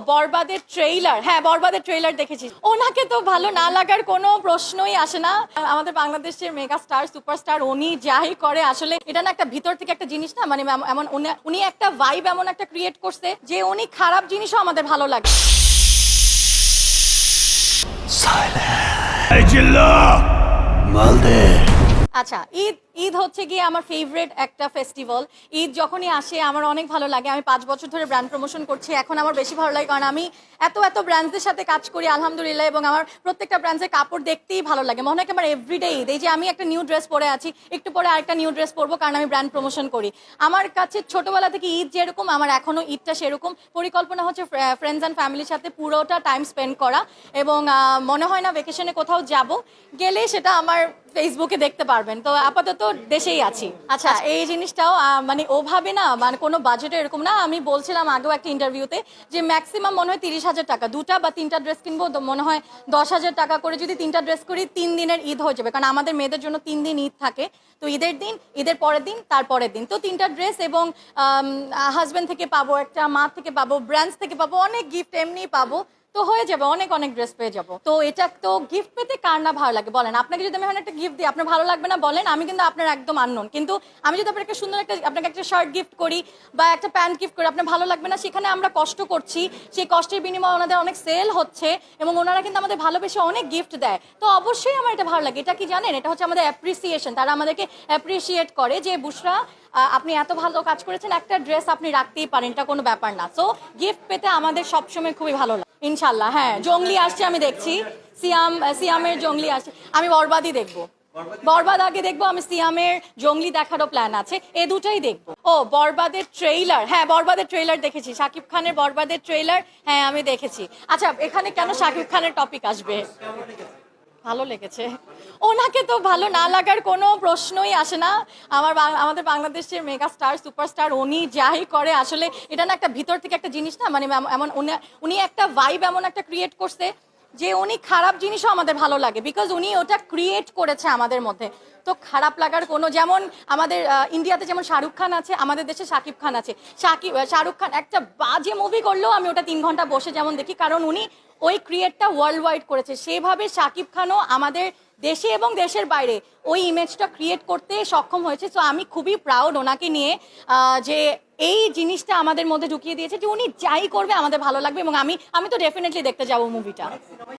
বরবাদের ট্রেইলার হ্যাঁ বরবাদের ট্রেইলার দেখেছি। ওনাকে তো ভালো না লাগার কোনো প্রশ্নই আসে না। আমাদের বাংলাদেশের মেগা স্টার সুপারস্টার উনি যাই করে আসলে এটা না একটা ভিতর থেকে একটা জিনিস না মানে এমন উনি- একটা ভাইব এমন একটা ক্রিয়েট করছে যে উনি খারাপ জিনিসও আমাদের ভালো লাগে। আচ্ছা ঈদ ঈদ হচ্ছে গিয়ে আমার ফেভারিট একটা ফেস্টিভ্যাল ঈদ যখনই আসে, আমার অনেক ভালো লাগে। আমি পাঁচ বছর ধরে ব্র্যান্ড প্রমোশন করছি, এখন আমার বেশি ভালো লাগে। কারণ আমি এত এত ব্র্যান্ডসদের সাথে কাজ করি, আলহামদুলিল্লাহ, এবং আমার প্রত্যেকটা ব্র্যান্ডসের কাপড় দেখতেই ভালো লাগে। মনে হয় আমার এভরিডে ঈদ। এই যে আমি একটা নিউ ড্রেস পরে আছি, একটু পরে আরেকটা নিউ ড্রেস পরবো, কারণ আমি ব্র্যান্ড প্রমোশন করি। আমার কাছে ছোটবেলা থেকে ঈদ যেরকম, আমার এখনও ঈদটা সেরকম। পরিকল্পনা হচ্ছে ফ্রেন্ডস অ্যান্ড ফ্যামিলির সাথে পুরোটা টাইম স্পেন্ড করা, এবং মনে হয় না ভেকেশনে কোথাও যাব। গেলে সেটা আমার ফেসবুকে দেখতে পারবেন। তো আপাতত দেশেই আছি। আচ্ছা এই জিনিসটাও মানে ওভাবে না মানে কোনো বাজেটে এরকম না আমি বলছিলাম আগেও একটা ইন্টারভিউতে যে ম্যাক্সিমাম মনে হয় তিরিশ হাজার টাকা দুটা বা তিনটা ড্রেস কিনবো তো মনে হয় দশ হাজার টাকা করে যদি তিনটা ড্রেস করি তিন দিনের ঈদ হয়ে যাবে। কারণ আমাদের মেয়েদের জন্য তিন দিন ঈদ থাকে। তো ঈদের দিন ঈদের পরের দিন তারপরের দিন। তো তিনটা ড্রেস এবং হাজব্যান্ড থেকে পাবো একটা মা থেকে পাবো ব্র্যান্ডস থেকে পাবো অনেক গিফট এমনি পাবো। তো হয়ে যাবে, অনেক অনেক ড্রেস পেয়ে যাব। তো এটা তো গিফট পেতে কার না ভালো লাগে? বলেন, আপনাকে যদি আমি এখন একটা গিফট দিই, আপনার ভালো লাগবে না? বলেন, আমি কিন্তু আপনার একদম আননোন কিন্তু আমি যদি আপনাকে সুন্দর একটা, আপনাকে একটা শার্ট গিফট করি বা একটা প্যান্ট গিফট করি, আপনার ভালো লাগবে না? সেখানে আমরা কষ্ট করছি। সেই কষ্টের বিনিময়ে ওনাদের অনেক সেল হচ্ছে এবং ওনারা কিন্তু আমাদের ভালোবেসে অনেক গিফট দেয়। তো অবশ্যই আমার এটা ভালো লাগে। এটা কি জানেন? এটা হচ্ছে আমাদের অ্যাপ্রিসিয়েশন তারা আমাদেরকে অ্যাপ্রিসিয়েট করে যে, বুসরা আপনি এত ভালো কাজ করেছেন, একটা ড্রেস আপনি রাখতেই পারেন, এটা কোনো ব্যাপার না। সো গিফট পেতে আমাদের সবসময় খুবই ভালো লাগে। ইনশাল্লাহ হ্যাঁ জঙ্গলি আসছে, আমি দেখছি। সিয়াম সিয়ামের জঙ্গলি আসছে। আমি বরবাদই দেখব। বরবাদ আগে দেখব, আমি সিয়ামের জঙ্গলি দেখারও প্ল্যান আছে। এ দুটাই দেখব। ও, বরবাদের ট্রেইলার হ্যাঁ বরবাদের ট্রেইলার দেখেছি। শাকিব খানের বরবাদের ট্রেইলার হ্যাঁ আমি দেখেছি। আচ্ছা এখানে কেন শাকিব খানের টপিক আসবে? ভালো লেগেছে। ওনাকে তো ভালো না লাগার কোনো প্রশ্নই আসে না। আমার আমাদের বাংলাদেশের মেগা স্টার সুপারস্টার উনি যাই করে, আসলে এটা না একটা ভিতর থেকে একটা জিনিস না মানে এমন উনি- উনি একটা ভাইব এমন একটা ক্রিয়েট করছে যে উনি খারাপ জিনিসও আমাদের ভালো লাগে বিকজ উনি ওটা ক্রিয়েট করেছে আমাদের মধ্যে। তো খারাপ লাগার কোনো, যেমন আমাদের ইন্ডিয়াতে যেমন শাহরুখ খান আছে, আমাদের দেশে শাকিব খান আছে। শাকিব শাহরুখ খান একটা বাজে মুভি করলেও আমি ওটা তিন ঘণ্টা বসে যেমন দেখি, কারণ উনি ওই ক্রিয়েটটা ওয়ার্ল্ড ওয়াইড করেছে। সেভাবে শাকিব খানও আমাদের দেশে এবং দেশের বাইরে ওই ইমেজটা ক্রিয়েট করতে সক্ষম হয়েছে। তো আমি খুবই প্রাউড ওনাকে নিয়ে যে এই জিনিসটা আমাদের মধ্যে ঢুকিয়ে দিয়েছে যে উনি যাই করবে আমাদের ভালো লাগবে এবং আমি আমি তো ডেফিনেটলি দেখতে যাব মুভিটা